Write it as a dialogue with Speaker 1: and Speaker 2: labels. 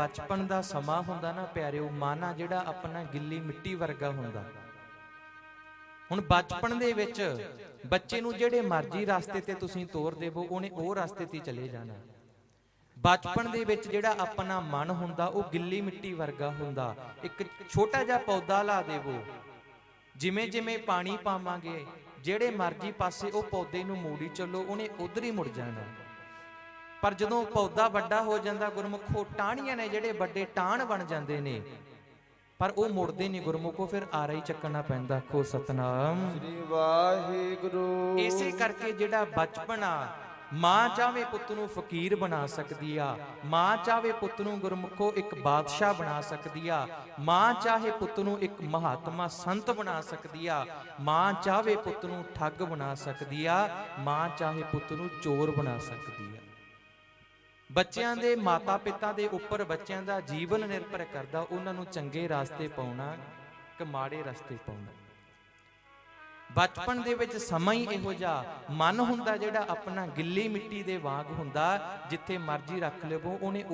Speaker 1: ਬਚਪਨ ਦਾ ਸਮਾਂ ਹੁੰਦਾ ਨਾ ਪਿਆਰਿਓ ਮਾਨਾ ਜਿਹੜਾ ਆਪਣਾ ਗਿੱਲੀ ਮਿੱਟੀ ਵਰਗਾ ਹੁੰਦਾ। ਹੁਣ ਬਚਪਨ ਦੇ ਵਿੱਚ ਬੱਚੇ ਨੂੰ ਜਿਹੜੇ ਮਰਜ਼ੀ ਰਸਤੇ ਤੇ ਤੁਸੀਂ ਤੋਰ ਦੇਵੋ, ਉਹਨੇ ਉਹ ਰਸਤੇ ਤੇ ਚਲੇ ਜਾਣਾ। ਬਚਪਨ ਦੇ ਵਿੱਚ ਜਿਹੜਾ ਆਪਣਾ ਮਨ ਹੁੰਦਾ, ਉਹ ਗਿੱਲੀ ਮਿੱਟੀ ਵਰਗਾ ਹੁੰਦਾ। ਇੱਕ ਛੋਟਾ ਜਿਹਾ ਪੌਦਾ ਲਾ ਦੇਵੋ। ਜਿਵੇਂ ਜਿਵੇਂ ਪਾਣੀ ਪਾਵਾਂਗੇ, ਜਿਹੜੇ ਮਰਜ਼ੀ ਪਾਸੇ ਉਹ ਪੌਦੇ ਨੂੰ ਮੋੜੀ ਚੱਲੋ, ਉਹਨੇ ਉਧਰ ਹੀ ਮੁੜ ਜਾਣਾ। ਪਰ ਜਦੋਂ ਪੌਦਾ ਵੱਡਾ ਹੋ ਜਾਂਦਾ ਗੁਰਮੁਖੋ ਟਾਹਣੀਆਂ ਨੇ ਜਿਹੜੇ ਵੱਡੇ ਟਾਹਣ ਬਣ ਜਾਂਦੇ ਨੇ ਪਰ ਉਹ ਮੁੜਦੇ ਨਹੀਂ ਗੁਰਮੁਖੋ ਫਿਰ ਆਰਾ ਹੀ ਚੱਕਣਾ ਪੈਂਦਾ ਖੋ ਸਤਨਾਮ।
Speaker 2: ਸ੍ਰੀ ਵਾਹਿਗੁਰੂ।
Speaker 1: ਇਸੇ ਕਰਕੇ ਜਿਹੜਾ ਬਚਪਨ ਆ ਮਾਂ ਚਾਵੇ ਪੁੱਤ ਨੂੰ ਫਕੀਰ ਬਣਾ ਸਕਦੀ ਆ ਮਾਂ ਚਾਵੇ ਪੁੱਤ ਨੂੰ ਗੁਰਮੁਖੋ ਇੱਕ ਬਾਦਸ਼ਾਹ ਬਣਾ ਸਕਦੀ ਆ ਮਾਂ ਚਾਹੇ ਪੁੱਤ ਨੂੰ ਇੱਕ ਮਹਾਤਮਾ ਸੰਤ ਬਣਾ ਸਕਦੀ ਆ ਮਾਂ ਚਾਵੇ ਪੁੱਤ ਨੂੰ ਠੱਗ ਬਣਾ ਸਕਦੀ ਆ ਮਾਂ ਚਾਹੇ ਪੁੱਤ ਨੂੰ ਚੋਰ ਬਣਾ ਸਕਦੀ ਆ। ਬੱਚਿਆਂ ਦੇ ਮਾਤਾ ਪਿਤਾ ਦੇ ਉੱਪਰ ਬੱਚਿਆਂ ਦਾ ਜੀਵਨ ਨਿਰਭਰ ਕਰਦਾ, ਉਹਨਾਂ ਨੂੰ ਚੰਗੇ ਰਸਤੇ ਪਾਉਣਾ ਕਿ ਮਾੜੇ ਰਸਤੇ ਪਾਉਣਾ। ਬਚਪਨ ਦੇ ਵਿੱਚ ਸਮਾਂ ਹੀ ਇਹੋ ਜਿਹਾ ਮਨ ਹੁੰਦਾ ਜਿਹੜਾ ਆਪਣਾ ਗਿੱਲੀ ਮਿੱਟੀ ਦੇ ਵਾਂਗ ਹੁੰਦਾ, ਜਿੱਥੇ ਮਰਜ਼ੀ ਰੱਖ ਲਵੋ, ਉਹਨੇ